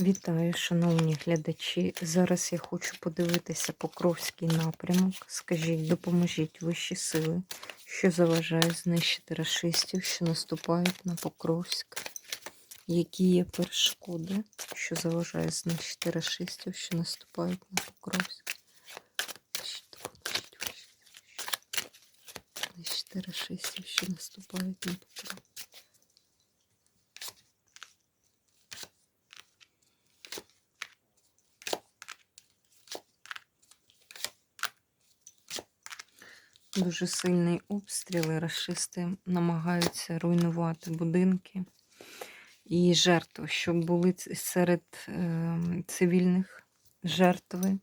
Вітаю, шановні глядачі. Зараз я хочу подивитися Покровський напрямок. Скажіть, допоможіть вищі сили, що заважає знищити расистів, що наступають на Покровськ. Які є перешкоди, що заважає знищити расистів, що наступають на Покровськ? Знищити расистів, що наступають на Покровськ. Дуже сильний обстріл, і рашисти намагаються руйнувати будинки і жертви, щоб були серед е, цивільних жертви.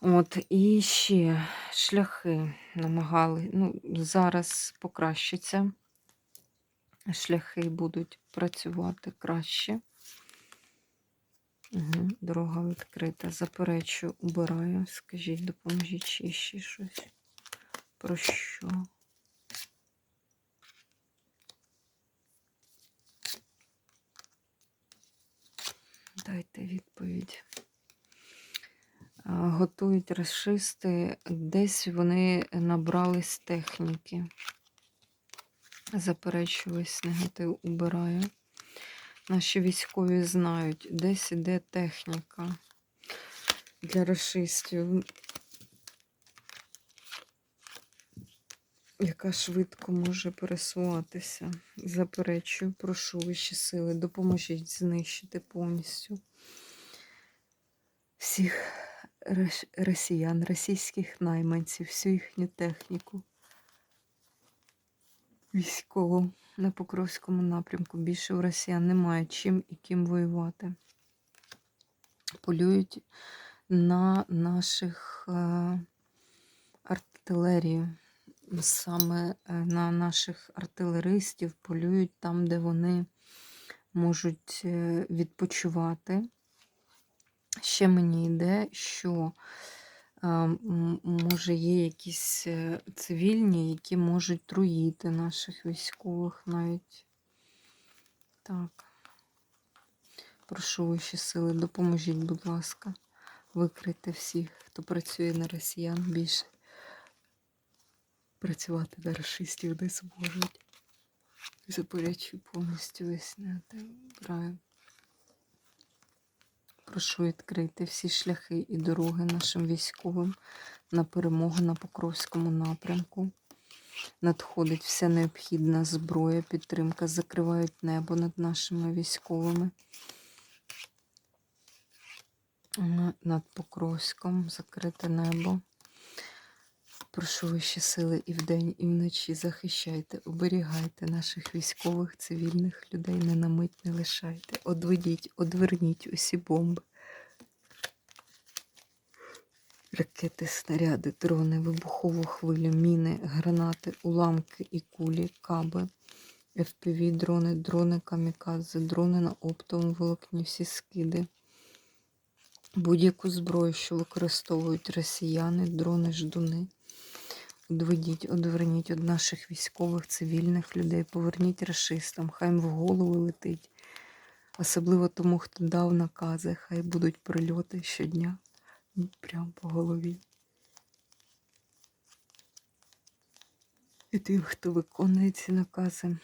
От, і ще шляхи намагали. Ну, зараз покращиться. Шляхи будуть працювати краще. Угу, дорога відкрита. Заперечую, убираю. Скажіть, допоможіть чи ще щось. Про що? Дайте відповідь. Готують расисти, десь вони набрались техніки. Заперечую весь негатив, убираю. Наші військові знають, десь іде техніка для расистів, яка швидко може пересуватися. Заперечую, прошу вищі сили, допоможіть знищити повністю всіх росіян, російських найманців, всю їхню техніку. Військову на Покровському напрямку. Більше в росіян немає чим і ким воювати. Полюють на наших е, артилерію. Саме е, на наших артилеристів полюють там, де вони можуть е, відпочивати. Ще мені йде, що може є якісь е, цивільні, які можуть труїти наших військових навіть. Так. Прошу вищі сили, допоможіть, будь ласка, викрити всіх, хто працює на росіян більше. Працювати на расистів не зможуть. Заперечую повністю весь негатив. Браю. Прошу відкрити всі шляхи і дороги нашим військовим на перемогу на Покровському напрямку. Надходить вся необхідна зброя, підтримка, закривають небо над нашими військовими. Над Покровськом закрите небо. Прошу вищі сили і вдень, і вночі захищайте, оберігайте наших військових, цивільних людей, не на мить не лишайте. Одведіть, одверніть усі бомби. Ракети, снаряди, дрони, вибухову хвилю, міни, гранати, уламки і кулі, каби, FPV, дрони, дрони камікадзе, дрони на оптовому волокні, всі скиди. Будь-яку зброю, що використовують росіяни, дрони, ждуни. Одведіть, одверніть від наших військових, цивільних людей, поверніть расистам, хай їм в голову летить. Особливо тому, хто дав накази, хай будуть прильоти щодня. Прямо по голові. І тим, хто виконує ці накази,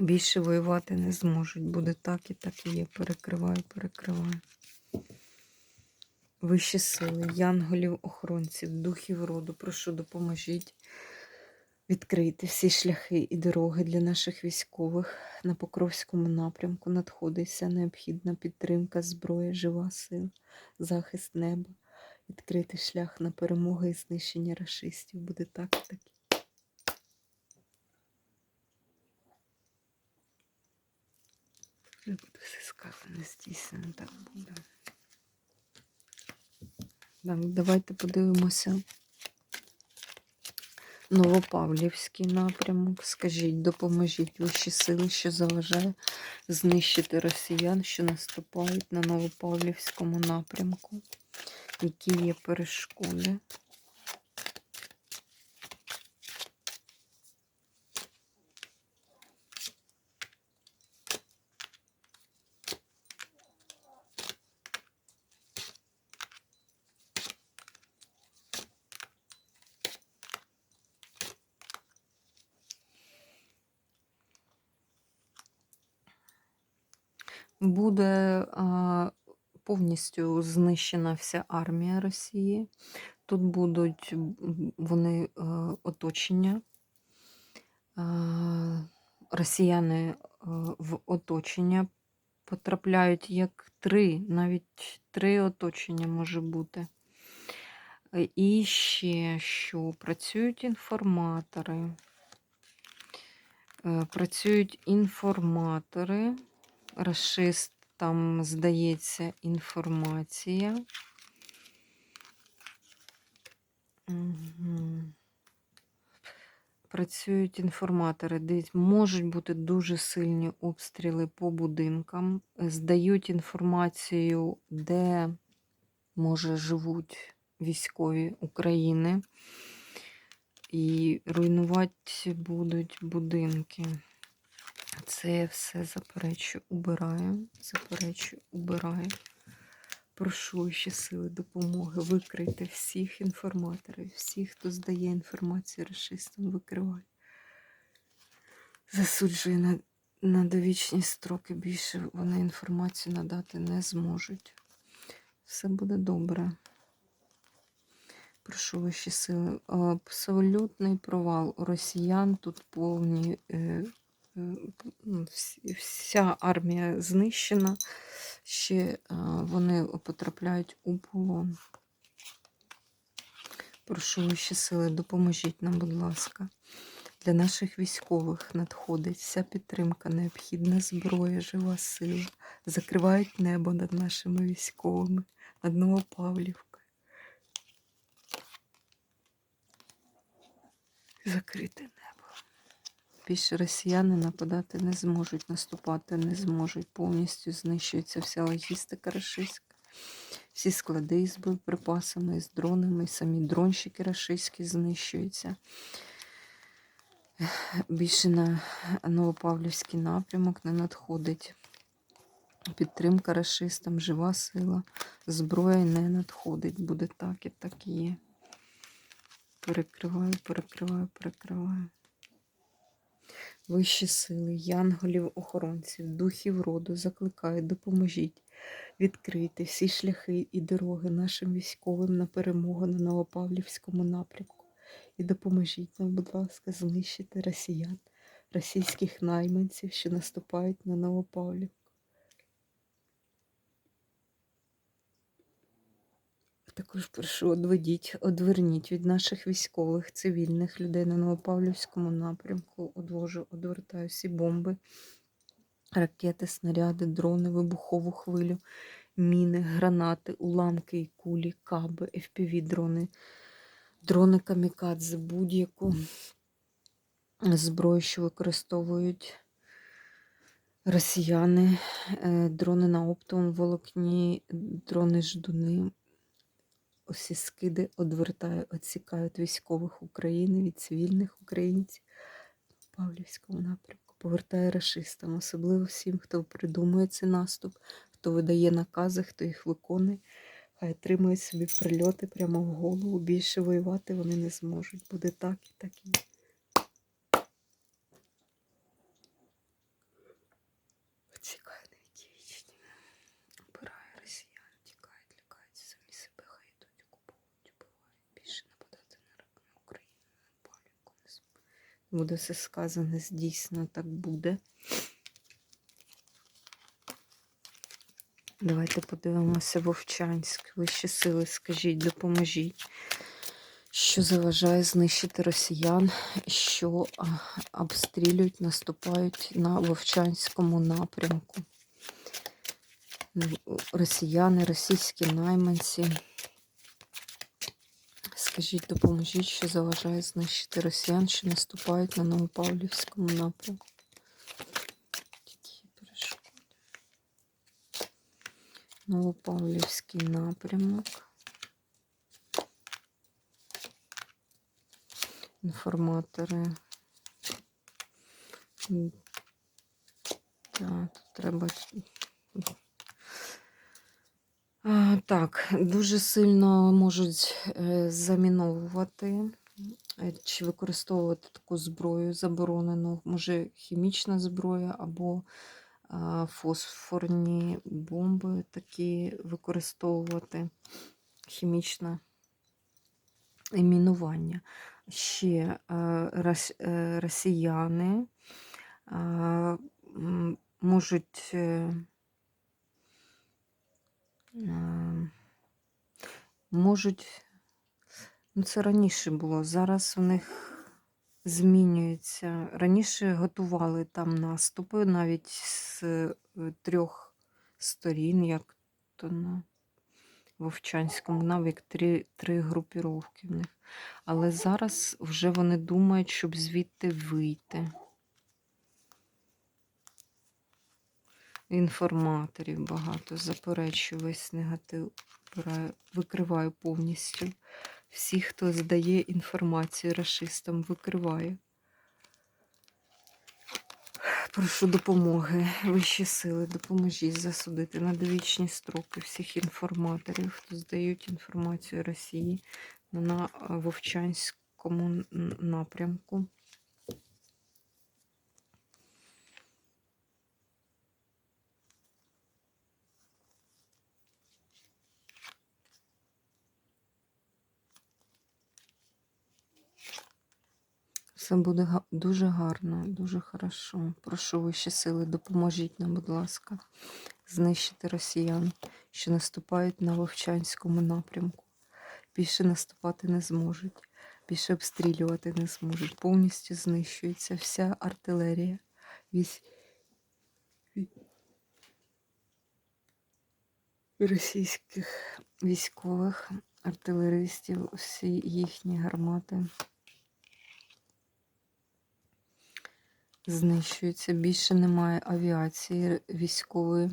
більше воювати не зможуть. Буде так і так і є. Перекриваю, перекриваю. Вищі сили, янголів, охоронців, духів роду, прошу, допоможіть відкрити всі шляхи і дороги для наших військових на Покровському напрямку. Надходить вся необхідна підтримка, зброя, жива сила, захист неба, відкрити шлях на перемогу і знищення рашистів. Буде так і так. Вже буде все сказано, здійснено, так буде. Так, давайте подивимося. Новопавлівський напрямок. Скажіть, допоможіть вищі сили, що заважає знищити росіян, що наступають на Новопавлівському напрямку. Які є перешкоди? Буде а, повністю знищена вся армія Росії. Тут будуть вони е, оточення. А, Росіяни е, в оточення потрапляють як три, навіть три оточення може бути. І ще що працюють інформатори. Е, Працюють інформатори. Рашист там здається інформація. Мгм. Працюють інформатори. Дивіться, можуть бути дуже сильні обстріли по будинкам. Е, Здають інформацію, де може живуть військові України. І руйнувати будуть будинки. Це я все заперечую, убираю, заперечую, убираю. Прошу ще сили допомоги. Викрийте всіх інформаторів, всіх, хто здає інформацію расистам, викривай. Засуджую на, на довічні строки. Більше вони інформацію надати не зможуть. Все буде добре. Прошу ваші сили. Абсолютний провал росіян. Тут повні. Ну, вся армія знищена. Ще вони потрапляють у полон. Прошу ваші сили, допоможіть нам, будь ласка. Для наших військових надходить вся підтримка, необхідна зброя, жива сила. Закривають небо над нашими військовими, над Новопавлівкою. Закрите. Більше росіяни нападати не зможуть, наступати не зможуть. Повністю знищується вся логістика рашистська. Всі склади з боєприпасами, з дронами, самі дронщики рашистські знищуються. Більше на Новопавлівський напрямок не надходить. Підтримка рашистам, жива сила, зброя не надходить. Буде так і так і є. Перекриваю, перекриваю, перекриваю. Вищі сили, янголів, охоронців, духів роду закликаю, допоможіть відкрити всі шляхи і дороги нашим військовим на перемогу на Новопавлівському напрямку. І допоможіть нам, будь ласка, знищити росіян, російських найманців, що наступають на Новопавлівку. Також прошу одведіть, одверніть від наших військових, цивільних людей на Новопавлівському напрямку. Одвожу, одвертаю всі бомби, ракети, снаряди, дрони, вибухову хвилю, міни, гранати, уламки і кулі, каби, FPV дрони, дрони камікадзе, будь-яку зброю, що використовують росіяни, е, дрони на оптовому волокні, дрони ждуни. Усі скиди одвертаю, відсікають військових України від цивільних українців в Павлівському напрямку. Повертає расистам, особливо всім, хто придумує цей наступ, хто видає накази, хто їх виконує. Хай отримують собі прильоти прямо в голову. Більше воювати вони не зможуть. Буде так і так і. є. Втікає на віки вічні. Обирає росіян, тікають, лякаються, самі себе хай йдуть, окуповують, убивають. Більше нападати на, Р- на Україну, на Павлівку не зможуть. Буде все сказане, здійснено, так буде. Давайте подивимося Вовчанськ. Вищі сили, скажіть, допоможіть. Що заважає знищити росіян, що обстрілюють, наступають на Вовчанському напрямку. Росіяни, російські найманці. Скажіть, допоможіть, що заважає знищити росіян, що наступають на Новопавлівському напрямку. Новопавлівський напрямок. Інформатори. Так, тут треба. Так, дуже сильно можуть е, заміновувати е, чи використовувати таку зброю заборонену, може хімічна зброя або фосфорні бомби такі використовувати, хімічне мінування. Ще е, рос- росіяни можуть можуть, ну це раніше було, зараз у них змінюється. Раніше готували там наступи навіть з е, трьох сторін, як то на Вовчанському, навіть три, три групіровки в них. Але зараз вже вони думають, щоб звідти вийти. Інформаторів багато, заперечую весь негатив, викриваю повністю. Всіх, хто здає інформацію расистам, викриваю. Прошу допомоги, вищі сили, допоможіть засудити на довічні строки всіх інформаторів, хто здають інформацію Росії на Вовчанському напрямку. Все буде дуже гарно, дуже хорошо. Прошу вищі сили, допоможіть нам, будь ласка, знищити росіян, що наступають на Вовчанському напрямку. Більше наступати не зможуть, більше обстрілювати не зможуть. Повністю знищується вся артилерія. Російських військових артилеристів, всі їхні гармати. Знищується. Більше немає авіації військової.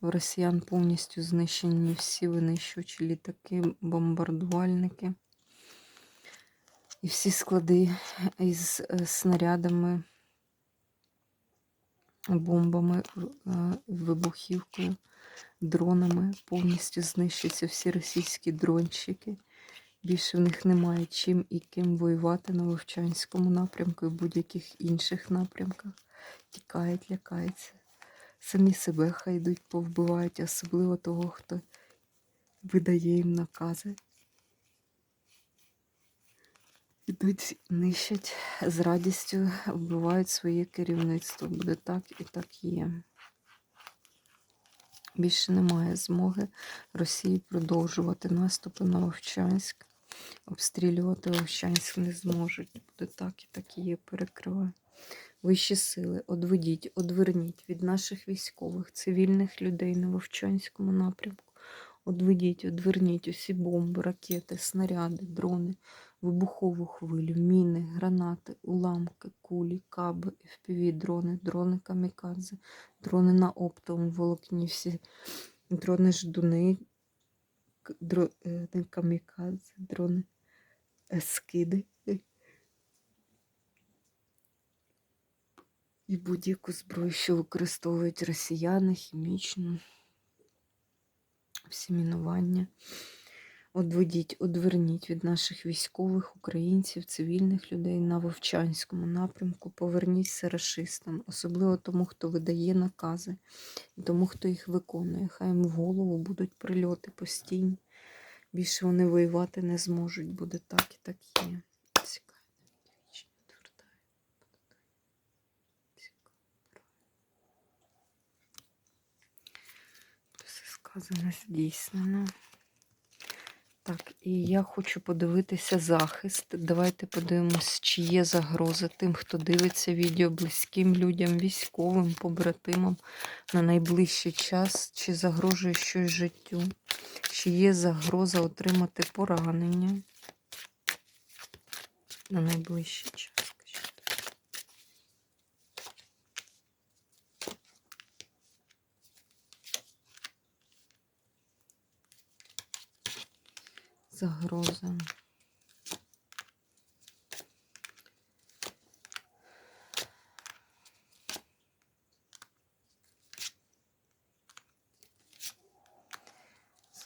В росіян повністю знищені всі винищувачі літаки, бомбардувальники. І всі склади із е, снарядами, бомбами, е, вибухівкою, дронами повністю знищуються всі російські дронщики. Більше в них немає чим і ким воювати на Вовчанському напрямку і будь-яких інших напрямках. Тікають, лякаються. Самі себе хай йдуть, повбивають, особливо того, хто видає їм накази. Ідуть, нищать з радістю, вбивають своє керівництво. Буде так і так є. Більше немає змоги Росії продовжувати наступи на Вовчанськ. Обстрілювати Вовчанськ не зможуть. Буде так і так і є, перекриваю. Вищі сили, одведіть, одверніть від наших військових, цивільних людей на Вовчанському напрямку. Одведіть, одверніть усі бомби, ракети, снаряди, дрони, вибухову хвилю, міни, гранати, уламки, кулі, каби, FPV, дрони, дрони камікадзе, дрони на оптовому волокні, всі дрони ждуни, дро, не камікадзе, дрони е, скиди. І будь-яку зброю, що використовують росіяни, хімічну, всі мінування. Одведіть, одверніть від наших військових, українців, цивільних людей на Вовчанському напрямку. Поверніть все рашистам, особливо тому, хто видає накази, і тому, хто їх виконує. Хай їм в голову будуть прильоти постійні. Більше вони воювати не зможуть. Буде так і так є. Сказане здійснено. Так, і я хочу подивитися захист. Давайте подивимось, чи є загроза тим, хто дивиться відео близьким людям, військовим, побратимам на найближчий час, чи загрожує щось життю, чи є загроза отримати поранення на найближчий час. Загроза.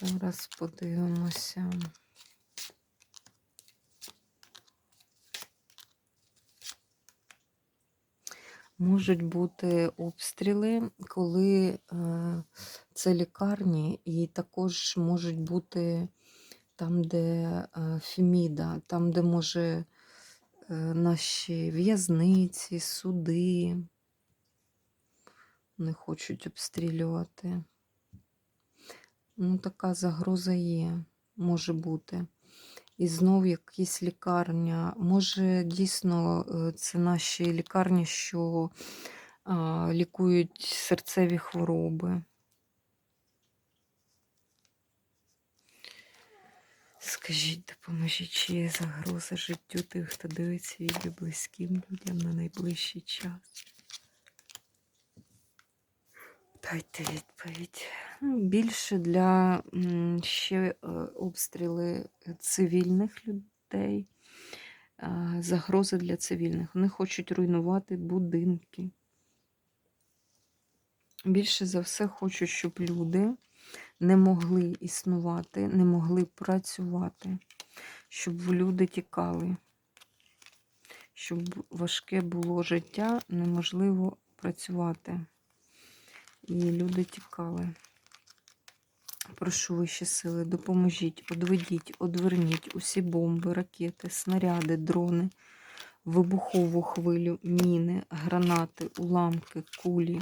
Зараз подивимося. Можуть бути обстріли, коли е, це лікарні, і також можуть бути там, де е, Феміда, там, де може е, наші в'язниці, суди не хочуть обстрілювати. Ну, така загроза є, може бути. І знов якась лікарня. Може, дійсно, е, це наші лікарні, що лікують серцеві хвороби. Скажіть, допоможіть, чи є загроза життю тих, хто дивиться відео близьким людям на найближчий час. Дайте відповідь. Ну, Більше для ще е, обстріли цивільних людей, загрози для цивільних. Вони хочуть руйнувати будинки. Більше за все хочуть, щоб люди не могли існувати, не могли працювати, щоб люди тікали, щоб важке було життя, неможливо працювати. І люди тікали. Прошу вищі сили, допоможіть, одведіть, одверніть усі бомби, ракети, снаряди, дрони, вибухову хвилю, міни, гранати, уламки, кулі,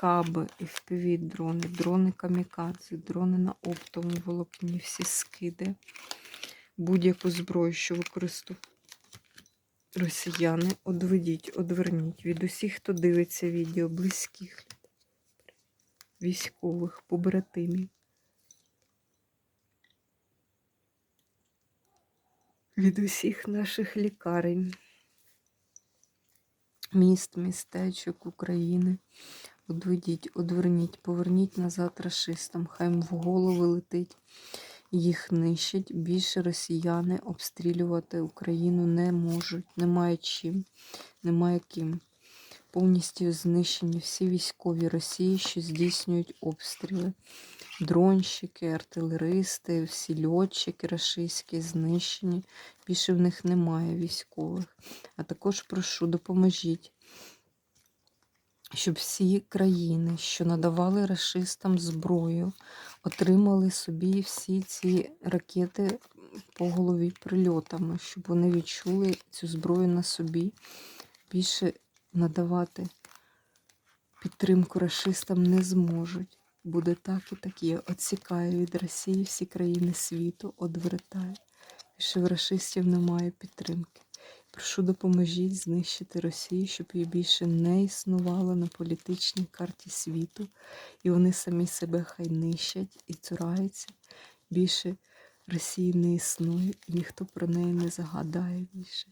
каби, FPV дрони, дрони камікадзе, дрони на оптовому волокні, всі скиди, будь-яку зброю, що використовують росіяни, одведіть, одверніть від усіх, хто дивиться відео, близьких військових, побратимів. Від усіх наших лікарень, міст, містечок України. Одведіть, одверніть, поверніть назад рашистам, хай в голови летить, їх нищать. Більше росіяни обстрілювати Україну не можуть, немає чим, немає ким повністю знищені всі військові Росії, що здійснюють обстріли. Дронщики, артилеристи, всі льотчики рашистські знищені. Більше в них немає військових. А також прошу, допоможіть, щоб всі країни, що надавали рашистам зброю, отримали собі всі ці ракети по голові прильотами, щоб вони відчули цю зброю на собі. Більше надавати підтримку расистам не зможуть. Буде так і так є. Отсікаю від Росії всі країни світу, одвертаю. Більше в расистів немає підтримки. Прошу допоможіть знищити Росію, щоб її більше не існувало на політичній карті світу. І вони самі себе хай нищать і цураються. Більше Росії не існує, і ніхто про неї не загадає більше.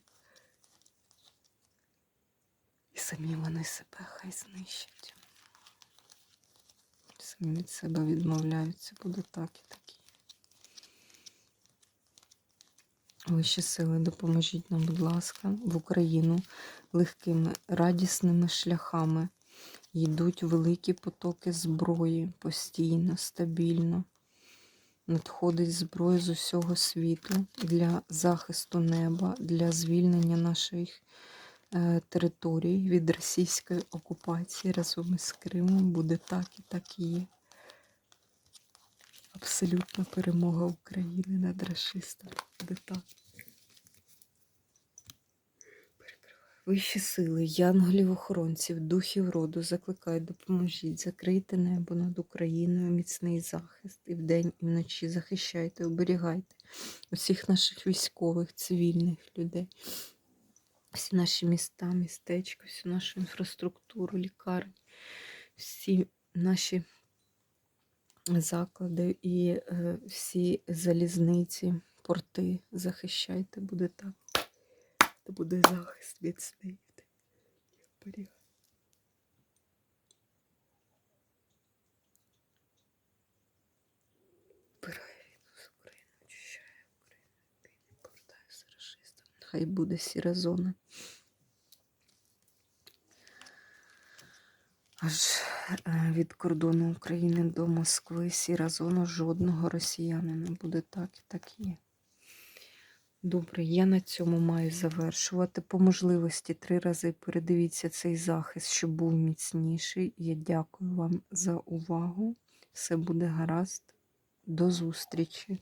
І самі вони себе хай знищать. Самі від себе відмовляються, буде так і так. і є. Вищі сили, допоможіть нам, будь ласка, в Україну легкими, радісними шляхами. Йдуть великі потоки зброї постійно, стабільно. Надходить зброя з усього світу для захисту неба, для звільнення наших е, територій від російської окупації разом із Кримом. Буде так і так і є. Абсолютна перемога України над расистами. Так. Вищі сили, янголів-охоронців, духів роду, закликають, допоможіть, закрийте небо над Україною, міцний захист і вдень, і вночі захищайте, оберігайте усіх наших військових, цивільних людей, всі наші міста, містечка, всю нашу інфраструктуру, лікарні, всі наші заклади і е, всі залізниці, порти захищайте, буде так. Це буде захист міцний. Расистам. Хай буде сіра зона. Аж від кордону України до Москви сіра зона жодного росіянина буде так і так є. Добре, я на цьому маю завершувати. По можливості три рази передивіться цей захист, щоб був міцніший. Я дякую вам за увагу. Все буде гаразд. До зустрічі!